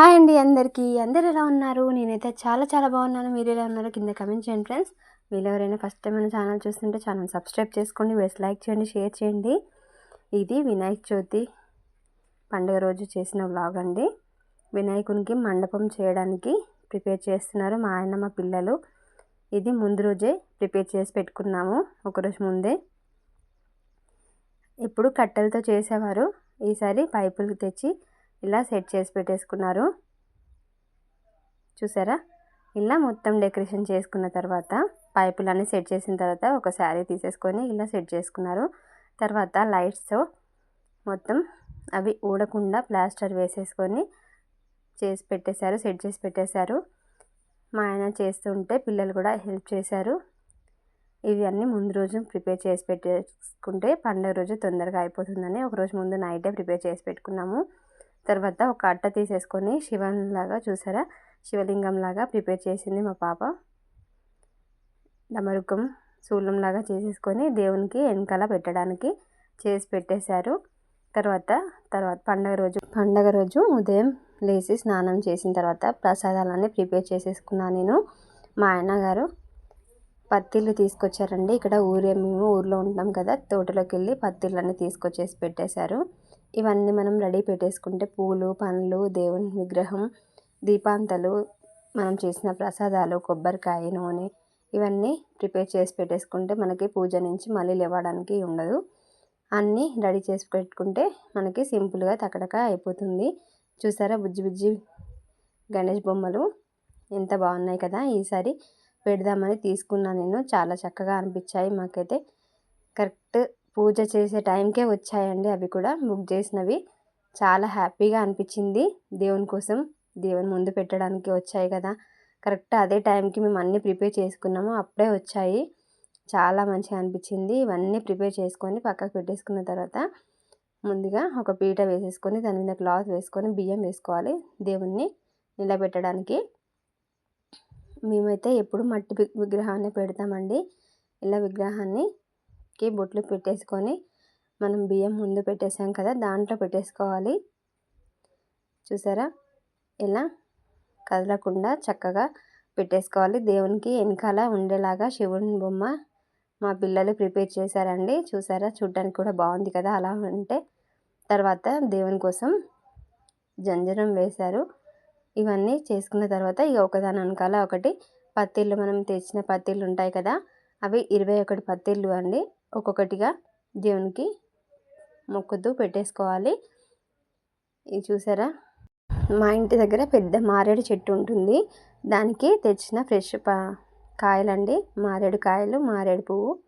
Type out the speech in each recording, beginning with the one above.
Hi అండి అందరికీ. అందరు ఎలా ఉన్నారు? నేనైతే చాలా చాలా బాగున్నాను. మీరు ఎలా ఉన్నారు? కింద కమెంట్ చేయండి ఫ్రెండ్స్. మీరు ఎవరైనా ఫస్ట్ టైం మన ఛానల్ చూస్తుంటే ఛానల్ సబ్స్క్రైబ్ చేసుకోండి. వేసి లైక్ చేయండి షేర్ చేయండి. ఇది వినాయక చవితి పండుగ రోజు చేసిన వ్లాగ్ అండి. వినాయకునికి మండపం చేయడానికి ప్రిపేర్ చేస్తున్నారు మా ఆయన మా పిల్లలు. ఇది ముందు రోజే ప్రిపేర్ చేసి పెట్టుకున్నాము. ఒకరోజు ముందే. ఇప్పుడు కట్టెలతో చేసేవారు. ఈసారి పైపులు తెచ్చి ఇలా సెట్ చేసి పెట్టేసుకున్నారు. చూసారా? ఇలా మొత్తం డెకరేషన్ చేసుకున్న తర్వాత పైపులన్నీ సెట్ చేసిన తర్వాత ఒక శారీ తీసేసుకొని ఇలా సెట్ చేసుకున్నారు. తర్వాత లైట్స్తో మొత్తం అవి ఊడకుండా ప్లాస్టర్ వేసేసుకొని చేసి పెట్టేశారు సెట్ చేసి పెట్టేశారు. మా ఆయన చేస్తుంటే పిల్లలు కూడా హెల్ప్ చేశారు. ఇవి అన్నీ ముందు రోజు ప్రిపేర్ చేసి పెట్టేసుకుంటే పండుగ రోజు తొందరగా అయిపోతుందని ఒకరోజు ముందు నైటే ప్రిపేర్ చేసి పెట్టుకున్నాము. తర్వాత ఒక అట్ట తీసేసుకొని శివంలాగా చూసారా? శివలింగంలాగా ప్రిపేర్ చేసింది మా పాప. డమరుకం శూలంలాగా చేసేసుకొని దేవునికి వెనకాల పెట్టడానికి చేసి పెట్టేశారు. తర్వాత తర్వాత పండగ రోజు పండగ రోజు ఉదయం లేచి స్నానం చేసిన తర్వాత ప్రసాదాలన్నీ ప్రిపేర్ చేసేసుకున్నాను నేను. మా ఆయన గారు పత్తిళ్ళు తీసుకొచ్చారండి. ఇక్కడ ఊరే మేము ఊర్లో ఉంటాం కదా తోటలోకి వెళ్ళి పత్తిళ్ళన్నీ తీసుకొచ్చేసి పెట్టేశారు. ఇవన్నీ మనం రెడీ పెట్టేసుకుంటే పూలు పండ్లు దేవుని విగ్రహం దీపాంతలు మనం చేసిన ప్రసాదాలు కొబ్బరికాయ నూనె ఇవన్నీ ప్రిపేర్ చేసి పెట్టేసుకుంటే మనకి పూజ నుంచి మళ్ళీ లేవడానికి ఉండదు. అన్నీ రెడీ చేసి పెట్టుకుంటే మనకి సింపుల్గా తక్కడక అయిపోతుంది. చూసారా బుజ్జి బుజ్జి గణేష్ బొమ్మలు? ఎంత బాగున్నాయి కదా! ఈసారి పెడదామని తీసుకున్నాను నేను. చాలా చక్కగా అనిపించాయి మాకైతే. కరెక్ట్ పూజ చేసే టైంకే వచ్చాయండి అవి కూడా. బుక్ చేసినవి. చాలా హ్యాపీగా అనిపించింది. దేవుని కోసం దేవుని ముందు పెట్టడానికి వచ్చాయి కదా. కరెక్ట్ అదే టైంకి మేము అన్నీ ప్రిపేర్ చేసుకున్నాము. అప్పుడే వచ్చాయి. చాలా మంచిగా అనిపించింది. ఇవన్నీ ప్రిపేర్ చేసుకొని పక్కకు పెట్టేసుకున్న తర్వాత ముందుగా ఒక పీట వేసేసుకొని దాని మీద క్లాత్ వేసుకొని బియ్యం వేసుకోవాలి దేవుణ్ణి నిలబెట్టడానికి. మేమైతే ఎప్పుడు మట్టి విగ్రహాన్ని పెడతామండి. ఇలా విగ్రహాన్ని కి బొట్లు పెట్టేసుకొని మనం బియ్యం ముందు పెట్టేసాం కదా దాంట్లో పెట్టేసుకోవాలి. చూసారా? ఇలా కదలకుండా చక్కగా పెట్టేసుకోవాలి. దేవునికి వెనకాల ఉండేలాగా శివుని బొమ్మ మా పిల్లలు ప్రిపేర్ చేశారండి. చూసారా? చూడ్డానికి కూడా బాగుంది కదా అలా ఉంటే. తర్వాత దేవుని కోసం జంజరం వేశారు. ఇవన్నీ చేసుకున్న తర్వాత ఇక ఒకదాని వెనకాల ఒకటి పత్తిళ్ళు మనం తెచ్చిన పత్తిళ్ళు ఉంటాయి కదా అవి ఇరవై ఒకటి పత్తిళ్ళు అండి. ఒక్కొక్కటిగా దేవునికి మొక్కుతూ పెట్టేసుకోవాలి. ఇది చూసారా? మా ఇంటి దగ్గర పెద్ద మారేడు చెట్టు ఉంటుంది. దానికి తెచ్చిన ఫ్రెష్ పా కాయలండి. మారేడు కాయలు మారేడు పువ్వు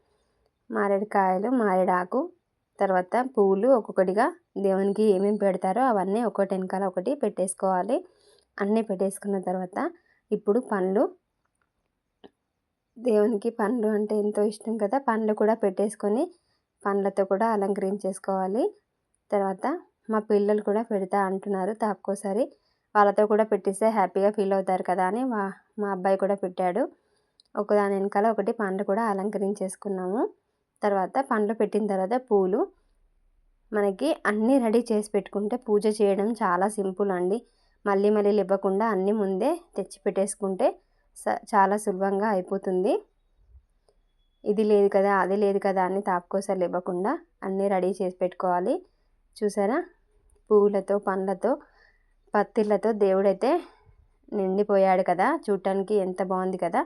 మారేడు కాయలు మారేడు ఆకు తర్వాత పువ్వులు ఒక్కొక్కటిగా దేవునికి ఏమేమి పెడతారో అవన్నీ ఒకటి వెనకాల ఒకటి పెట్టేసుకోవాలి. అన్నీ పెట్టేసుకున్న తర్వాత ఇప్పుడు పండ్లు దేవునికి పండ్లు అంటే ఎంతో ఇష్టం కదా. పండ్లు కూడా పెట్టేసుకొని పండ్లతో కూడా అలంకరించేసుకోవాలి. తర్వాత మా పిల్లలు కూడా పెడతా అంటున్నారు తక్కువసారి వాళ్ళతో కూడా పెట్టిస్తే హ్యాపీగా ఫీల్ అవుతారు కదా అని మా మా అబ్బాయి కూడా పెట్టాడు. ఒకదాని వెనకాల ఒకటి పండ్లు కూడా అలంకరించేసుకున్నాము. తర్వాత పండ్లు పెట్టిన తర్వాత పూలు. మనకి అన్నీ రెడీ చేసి పెట్టుకుంటే పూజ చేయడం చాలా సింపుల్ అండి. మళ్ళీ మళ్ళీ ఇవ్వకుండా అన్నీ ముందే తెచ్చి పెట్టేసుకుంటే చాలా సులభంగా అయిపోతుంది. ఇది లేదు కదా అది లేదు కదా అని తాపుకోసారి ఇవ్వకుండా అన్నీ రెడీ చేసి పెట్టుకోవాలి. చూసారా? పువ్వులతో పండ్లతో పత్తిళ్ళతో దేవుడైతే నిండిపోయాడు కదా. చూడటానికి ఎంత బాగుంది కదా.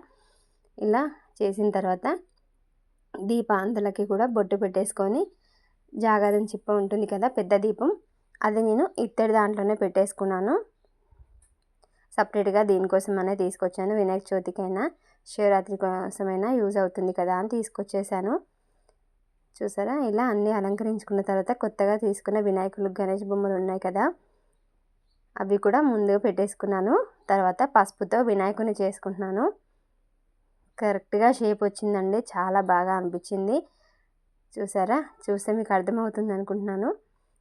ఇలా చేసిన తర్వాత దీపాంతలకి కూడా బొట్టు పెట్టేసుకొని జాగారం చిప్ప ఉంటుంది కదా పెద్ద దీపం. అది నేను ఇత్తడి దాంట్లోనే పెట్టేసుకున్నాను. సపరేట్గా దీనికోసమైనా తీసుకొచ్చాను. వినాయక చవితికైనా శివరాత్రి కోసమైనా యూజ్ అవుతుంది కదా అని తీసుకొచ్చేసాను. చూసారా? ఇలా అన్నీ అలంకరించుకున్న తర్వాత కొత్తగా తీసుకున్న వినాయకులు గణేష్ బొమ్మలు ఉన్నాయి కదా. అవి కూడా ముందు పెట్టేసుకున్నాను. తర్వాత పసుపుతో వినాయకుని చేసుకుంటున్నాను. కరెక్ట్గా షేప్ వచ్చిందండి. చాలా బాగా అనిపించింది. చూసారా? చూస్తే మీకు అర్థమవుతుంది అనుకుంటున్నాను.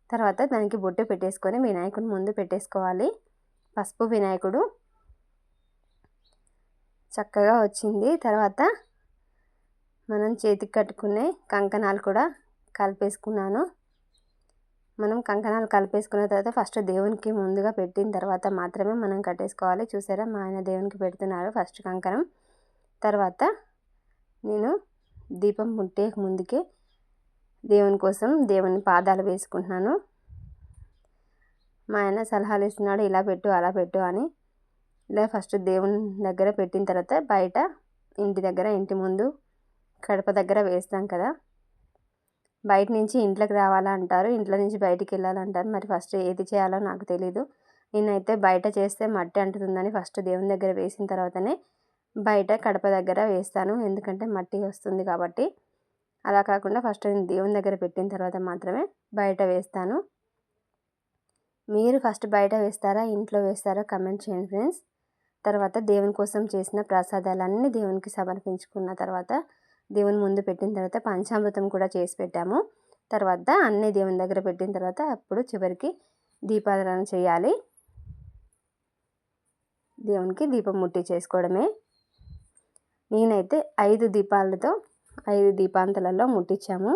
తర్వాత దానికి బొట్టు పెట్టేసుకొని వినాయకుని ముందు పెట్టేసుకోవాలి. పసుపు వినాయకుడు చక్కగా వచ్చింది. తర్వాత మనం చేతికి కట్టుకునే కంకణాలు కూడా కలిపేసుకున్నాను. మనం కంకణాలు కలిపేసుకున్న తర్వాత ఫస్ట్ దేవునికి ముందుగా పెట్టిన తర్వాత మాత్రమే మనం కట్టేసుకోవాలి. చూసారా మా ఆయన దేవునికి పెడుతున్నారు ఫస్ట్ కంకణం. తర్వాత నేను దీపం ముట్టే ముందుకే దేవుని కోసం దేవుని పాదాలు వేసుకుంటున్నాను. మా ఆయన సలహాలు ఇస్తున్నాడు ఇలా పెట్టు అలా పెట్టు అని. ఇలా ఫస్ట్ దేవుని దగ్గర పెట్టిన తర్వాత బయట ఇంటి దగ్గర ఇంటి ముందు కడప దగ్గర వేస్తాం కదా. బయట నుంచి ఇంట్లోకి రావాలంటారు ఇంట్లో నుంచి బయటికి వెళ్ళాలంటారు. మరి ఫస్ట్ ఏది చేయాలో నాకు తెలీదు. నేనైతే బయట చేస్తే మట్టి అంటుతుందని ఫస్ట్ దేవుని దగ్గర వేసిన తర్వాతనే బయట కడప దగ్గర వేస్తాను. ఎందుకంటే మట్టి వస్తుంది కాబట్టి. అలా కాకుండా ఫస్ట్ నేను దేవుని దగ్గర పెట్టిన తర్వాత మాత్రమే బయట వేస్తాను. మీరు ఫస్ట్ బయట వేస్తారా ఇంట్లో వేస్తారా కమెంట్ చేయండి ఫ్రెండ్స్. తర్వాత దేవుని కోసం చేసిన ప్రసాదాలన్నీ దేవునికి సమర్పించుకున్న తర్వాత దేవుని ముందు పెట్టిన తర్వాత పంచామృతం కూడా చేసి పెట్టాము. తర్వాత అన్నీ దేవుని దగ్గర పెట్టిన తర్వాత అప్పుడు చివరికి దీపారాధన చేయాలి. దేవునికి దీపం ముట్టి చేసుకోవడమే. నేనైతే ఐదు దీపాలతో ఐదు దీపాంతలలో ముట్టించాము.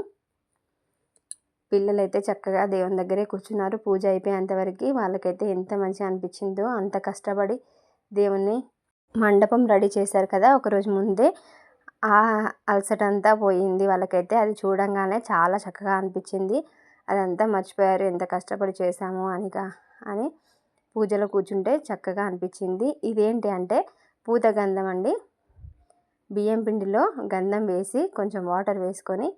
పిల్లలైతే చక్కగా దేవుని దగ్గరే కూర్చున్నారు. పూజ అయిపోయేంతవరకు వాళ్ళకైతే ఎంత మంచిగా అనిపించిందో అంత కష్టపడి దేవుణ్ణి మండపం రెడీ చేశారు కదా ఒకరోజు ముందే ఆ అలసట అంతా పోయింది వాళ్ళకైతే. అది చూడంగానే చాలా చక్కగా అనిపించింది. అదంతా మర్చిపోయారు ఎంత కష్టపడి చేశాము అనిగా అని పూజలో కూర్చుంటే చక్కగా అనిపించింది. ఇదేంటి అంటే పూత గంధం అండి. బియ్యం పిండిలో గంధం వేసి కొంచెం వాటర్ వేసుకొని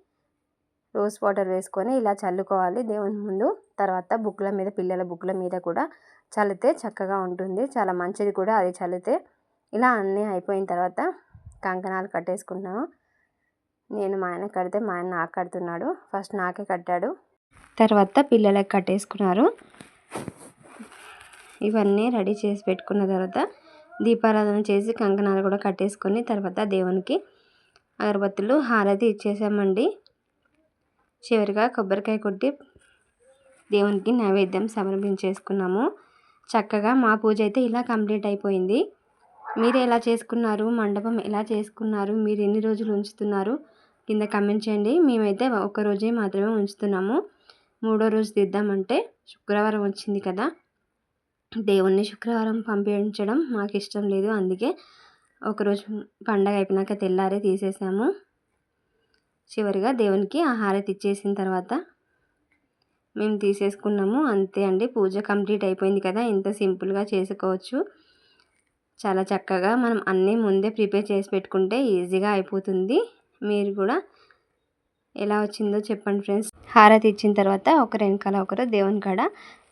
రోజ్ వాటర్ వేసుకొని ఇలా చల్లుకోవాలి దేవుని ముందు. తర్వాత బుక్ల మీద పిల్లల బుక్ల మీద కూడా చల్లితే చక్కగా ఉంటుంది. చాలా మంచిది కూడా అది చల్లితే. ఇలా అన్నీ అయిపోయిన తర్వాత కంకణాలు కట్టేసుకున్నాము నేను మా ఆయన కడితే మా ఆయన నాకు కడుతున్నాడు. ఫస్ట్ నాకే కట్టాడు. తర్వాత పిల్లలకి కట్టేసుకున్నారు. ఇవన్నీ రెడీ చేసి పెట్టుకున్న తర్వాత దీపారాధన చేసి కంకణాలు కూడా కట్టేసుకొని తర్వాత దేవునికి అగరబత్తులు హారతి ఇచ్చేసామండి. చివరిగా కొబ్బరికాయ కొట్టి దేవునికి నైవేద్యం సమర్పించేసుకున్నాము. చక్కగా మా పూజ అయితే ఇలా కంప్లీట్ అయిపోయింది. మీరు ఎలా చేసుకున్నారు? మండపం ఎలా చేసుకున్నారు? మీరు ఎన్ని రోజులు ఉంచుతున్నారు? కింద కమెంట్ చేయండి. మేమైతే ఒక రోజే మాత్రమే ఉంచుతున్నాము. మూడో రోజు తీద్దామంటే శుక్రవారం వచ్చింది కదా. దేవుణ్ణి శుక్రవారం పంపించడం మాకు ఇష్టం లేదు. అందుకే ఒకరోజు పండగ అయిపోయినాక తెల్లారే తీసేసాము. చివరిగా దేవునికి ఆహారతి ఇచ్చేసిన తర్వాత మేము తీసేసుకున్నాము. అంతే అండి. పూజ కంప్లీట్ అయిపోయింది కదా. ఇంత సింపుల్గా చేసుకోవచ్చు. చాలా చక్కగా మనం అన్నీ ముందే ప్రిపేర్ చేసి పెట్టుకుంటే ఈజీగా అయిపోతుంది. మీరు కూడా ఎలా వచ్చిందో చెప్పండి ఫ్రెండ్స్. హారతి ఇచ్చిన తర్వాత ఒకరు వెనకాల ఒకరు దేవుని కాడ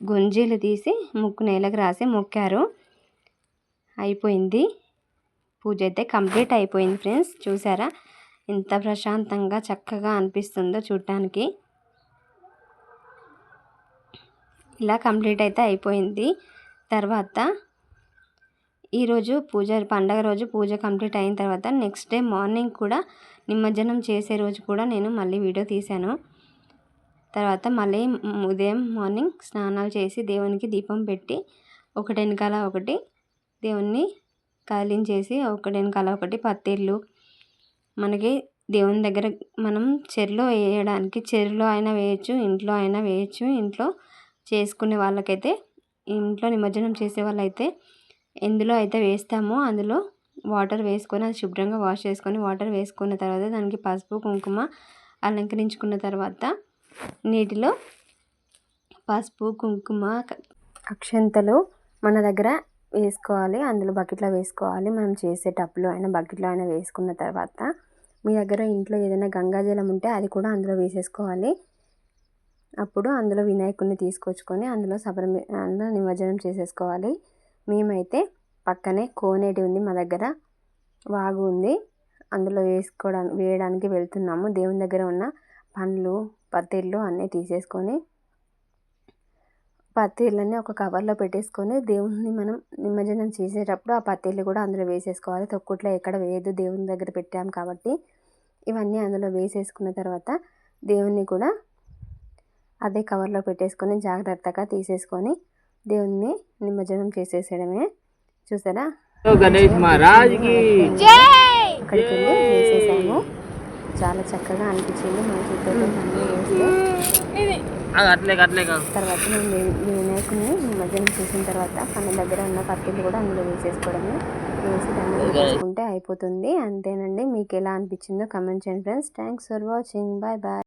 గుంజీలు తీసి ముక్కు నేలకు రాసి మొక్కారు. అయిపోయింది. పూజ అయితే కంప్లీట్ అయిపోయింది ఫ్రెండ్స్. చూసారా? ఎంత ప్రశాంతంగా చక్కగా అనిపిస్తుందో చూడటానికి ఇలా కంప్లీట్ అయితే అయిపోయింది. తర్వాత ఈరోజు పూజ పండగ రోజు పూజ కంప్లీట్ అయిన తర్వాత నెక్స్ట్ డే మార్నింగ్ కూడా నిమజ్జనం చేసే రోజు కూడా నేను మళ్ళీ వీడియో తీశాను. తర్వాత మళ్ళీ ఉదయం మార్నింగ్ స్నానాలు చేసి దేవునికి దీపం పెట్టి ఒకటి వెనకాల ఒకటి దేవుణ్ణి కదిలించేసి ఒకటి వెనకాల ఒకటి పత్తిళ్ళు మనకి దేవుని దగ్గర మనం చెరులో వేయడానికి చెరువులో అయినా వేయచ్చు ఇంట్లో అయినా వేయచ్చు. ఇంట్లో చేసుకునే వాళ్ళకైతే ఇంట్లో నిమజ్జనం చేసే వాళ్ళైతే ఎందులో అయితే వేస్తామో అందులో వాటర్ వేసుకొని అది శుభ్రంగా వాష్ చేసుకొని వాటర్ వేసుకున్న తర్వాత దానికి పసుపు కుంకుమ అలంకరించుకున్న తర్వాత నీటిలో పసుపు కుంకుమ అక్షంతలు మన దగ్గర వేసుకోవాలి. అందులో బకెట్లో వేసుకోవాలి. మనం చేసే టప్పులో అయినా బకెట్లో అయినా వేసుకున్న తర్వాత మీ దగ్గర ఇంట్లో ఏదైనా గంగాజలం ఉంటే అది కూడా అందులో వేసేసుకోవాలి. అప్పుడు అందులో వినాయకుడిని తీసుకొచ్చుకొని అందులో సబరమి అందులో నిమజ్జనం చేసేసుకోవాలి. మేమైతే పక్కనే కోనేటి ఉంది మా దగ్గర వాగు ఉంది. అందులో వేసుకోవడానికి వేయడానికి వెళ్తున్నాము. దేవుని దగ్గర ఉన్న పండ్లు పత్తిళ్ళు అన్నీ తీసేసుకొని పత్తిళ్ళని ఒక కవర్లో పెట్టేసుకొని దేవుణ్ణి మనం నిమజ్జనం చేసేటప్పుడు ఆ పత్తిళ్ళు కూడా అందులో వేసేసుకోవాలి. తొక్కుట్లో ఎక్కడ వేయదు దేవుని దగ్గర పెట్టాం కాబట్టి. ఇవన్నీ అందులో వేసేసుకున్న తర్వాత దేవుణ్ణి కూడా అదే కవర్లో పెట్టేసుకొని జాగ్రత్తగా తీసేసుకొని దేవుణ్ణి నిమజ్జనం చేసేసేయడమే. చూసారా? గణేష్ మహారాజ్కి అక్కడికి వెళ్ళి వేసేసాము. చాలా చక్కగా అనిపించింది. అన్నీ వేస్తే అట్లే అట్లే కాదు. తర్వాత మేము వి- వినాయకుడిని నిమజ్జనం చేసిన తర్వాత మన దగ్గర ఉన్న కత్తిలు కూడా అందులో వేసేసుకోవడమే. వేసి దాన్ని వేసుకుంటే అయిపోతుంది. అంతేనండి. మీకు ఎలా అనిపించిందో కమెంట్ చేయండి friends. Thanks for watching. Bye bye.